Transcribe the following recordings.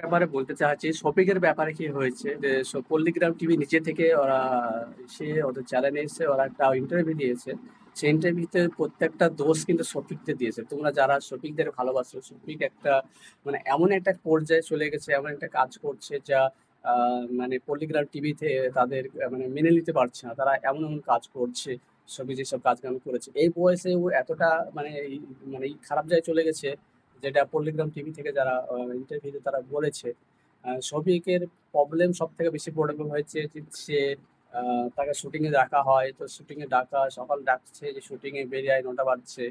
ব্যাপারে বলতে চাচ্ছি শপিংয়ের ব্যাপারে কি হয়েছে যে স পল্লীগ্রাম টিভি নিজে থেকে ওরা এসে ওদের চ্যানেলে এসে ওরা একটা ইন্টারভিউ দিয়েছে। সেই ইন্টারভিউতে প্রত্যেকটা দোষ কিন্তু শফিকদের দিয়েছে। তোমরা যারা শফিকদের ভালোবাসো, শফিক একটা মানে এমন একটা পর্যায়ে চলে গেছে, এমন একটা কাজ করছে যা মানে পল্লীগ্রাম টিভিতে তাদের মানে মেনে নিতে পারছে না। তারা এমন, এমন কাজ করছে, শফিক যেসব কাজকাম করেছে। এই বয়সে ও এতটা মানে মানে খারাপ জায়গায় চলে গেছে যেটা পল্লীগ্রাম টিভি থেকে যারা ইন্টারভিউতে তারা বলেছে। শফিকের প্রবলেম সবথেকে বেশি প্রবলেম হয়েছে সে তাকে শুটিং এ ডাকা হয়। তো শুটিং এ ডাকা সকাল ডাকছে যে শুটিং এ বেরিয়ে আয় ৯ঃ০০ বাজছে।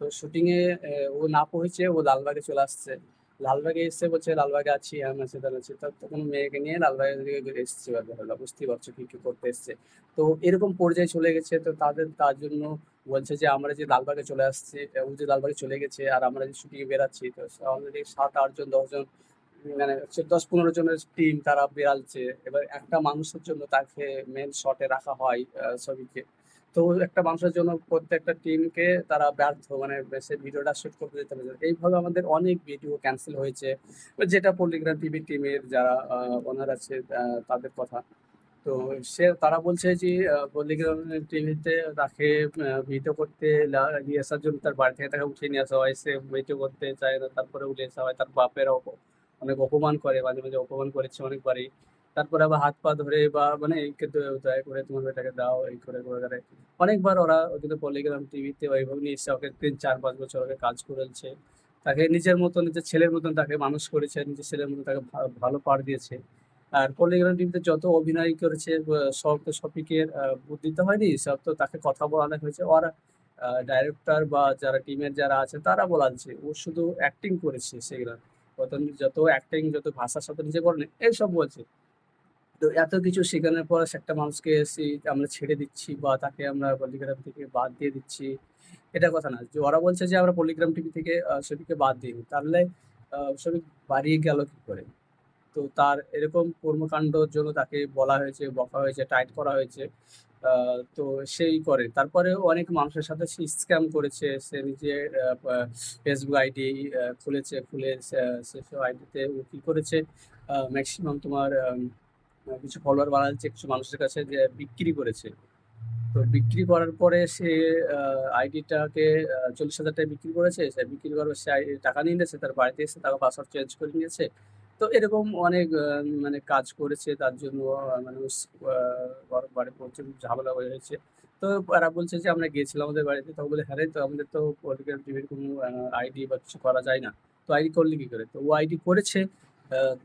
তো শুটিং এ এ ও না পৌঁছে ও লালবাগে চলে আসছে। লালবাগে এসে বলছে লালবাগে আছি, হ্যাঁ আছি, ত্যান আছি। তো তখন মেয়েকে নিয়ে লালবাগের দিকে এসছে ব্যাপারটা বুঝতেই পারছ কি, কি করতে এসছে। তো এরকম পর্যায়ে চলে গেছে তো তাদের তার জন্য বলছে যে আমরা যে লালবাগে চলে আসছি, ও যে লালবাগে চলে গেছে আর আমরা যে শুটিং এ বেরাচ্ছি তো অলরেডি ৭-৮ জন ১০ জন মানে হচ্ছে ১০-১৫ জনের টিম তারা বেরাচ্ছে। এবার একটা মানুষের জন্য তাকে মেন শটে রাখা হয় ছবিকে। তো একটা মানুষের জন্য প্রত্যেকটা টিমকে তারা ব্যর্থ মানে সে ভিডিওটা শুট করতে যেতে পেরেছে। এইভাবে আমাদের অনেক ভিডিও ক্যান্সেল হয়েছে। যেটা পল্লীগ্রাম টিভি টিমের যারা ওনার আছে তাদের কথা। তো সে তারা বলছে যে আ পল্লীগ্রাম টিভিতে তাকে ভিডিও করতে নিয়ে আসার জন্য তার বাড়ি থেকে তাকে উঠিয়ে নিয়ে আসা হয়। সে ভিডিও করতে চায় না। তারপরে উঠিয়ে আসা হয়। তার বাপেরা অনেক অপমান করে। মাঝে, মাঝে অপমান করেছে অনেকবারই। তারপরে আবার হাত পা ধরে বা মানে দয়া করে তোমার মেয়েটাকে দাও এই করে, করে অনেকবার ওরা কিন্তু পল্লীগ্রাম টিভিতে ওইভাবে নিয়ে এসে ওকে ৩-৪-৫ বছর ওকে কাজ করেছে। তাকে নিজের মতন নিজের ছেলের মতন তাকে মানুষ করেছে। নিজের ছেলের মতন তাকে ভালো পাঠ দিয়েছে। আর পল্লীগ্রাম টিভিতে যত অভিনয় করেছে সব তো শফিকের আ বুদ্ধিতে হয়নি। সব তো তাকে কথা বলানো হয়েছে। ওর আ ডাইরেক্টর বা যারা টিমের যারা আছে, তারা বলাচ্ছে। ও শুধু অ্যাক্টিং করেছে সেগুলো যত অ্যাক্টিং যত ভাষার সাথে নিজে বলেনি, এইসব বলছে। তো এত কিছু শেখানোর পর একটা মানুষকে সি আমরা ছেড়ে দিচ্ছি বা তাকে আমরা পল্লীগ্রাম থেকে বাদ দিয়ে দিচ্ছি। এটা কথা না। যে ওরা বলছে যে আমরা পল্লীগ্রাম টিভি থেকে শফিককে বাদ দিইনি। তাহলে শফিক বাড়িয়ে গেল কি করে? তো তার এরকম কর্মকাণ্ডর জন্য তাকে বলা হয়েছে, বকা হয়েছে, টাইট করা হয়েছে। তো সেই করে। তারপরেও অনেক মানুষের সাথে সে স্ক্যাম করেছে। সে নিজে ফেসবুক আইডি খুলেছে। খুলে সেসব আইডিতে ও কি করেছে ম্যাক্সিমাম তোমার কিছু ফলোয়ার বানাচ্ছে কিছু মানুষের কাছে যে বিক্রি করেছে। তো বিক্রি করার পরে সে আইডিটাকে চল্লিশ হাজার টাকায় বিক্রি করেছে। সে বিক্রি করার সে টাকা নিয়ে নিয়েছে। তার বাড়িতে এসে তার পাসওয়ার্ড চেঞ্জ করে নিয়েছে। তো এরকম অনেক মানে কাজ করেছে তার জন্য আ মানুষ বাড়ি প্রচুর ঝামেলা হয়ে হয়েছে। তো এরা বলছে যে আমরা গিয়েছিলাম আমাদের বাড়িতে। তখন বলে, "হ্যাঁ তো আমাদের তো পল্লীগ্রাম টিভির কোনো আইডি বা কিছু করা যায় না। তো আইডি করলে কি করে?" তো ও আইডি করেছে।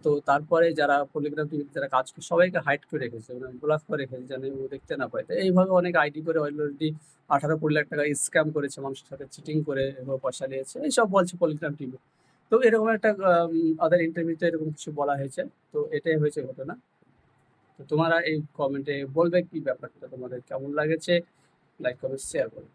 তো তারপরে যারা পল্লীগ্রাম টিভিতে যারা কাজ করে সবাইকে হাইড করে রেখেছে। মানে ব্লক করে রেখেছে যেন ও দেখতে না পায়। তো এইভাবে অনেক আইডি করে অলরেডি ১৮-২০ লাখ টাকা স্ক্যাম করেছে মানুষের সাথে চিটিং করে পয়সা নিয়েছে। এইসব বলছে পল্লীগ্রাম টিভি। তো এরকম একটা আদার ইন্টারভিউতে এরকম কিছু বলা হয়েছে। তো এটাই হয়েছে ঘটনা। তো তোমরা এই কমেন্টে বলবে কি ব্যাপারটা তোমাদের কেমন লাগেছে? লাইক, কমেন্ট, শেয়ার করো।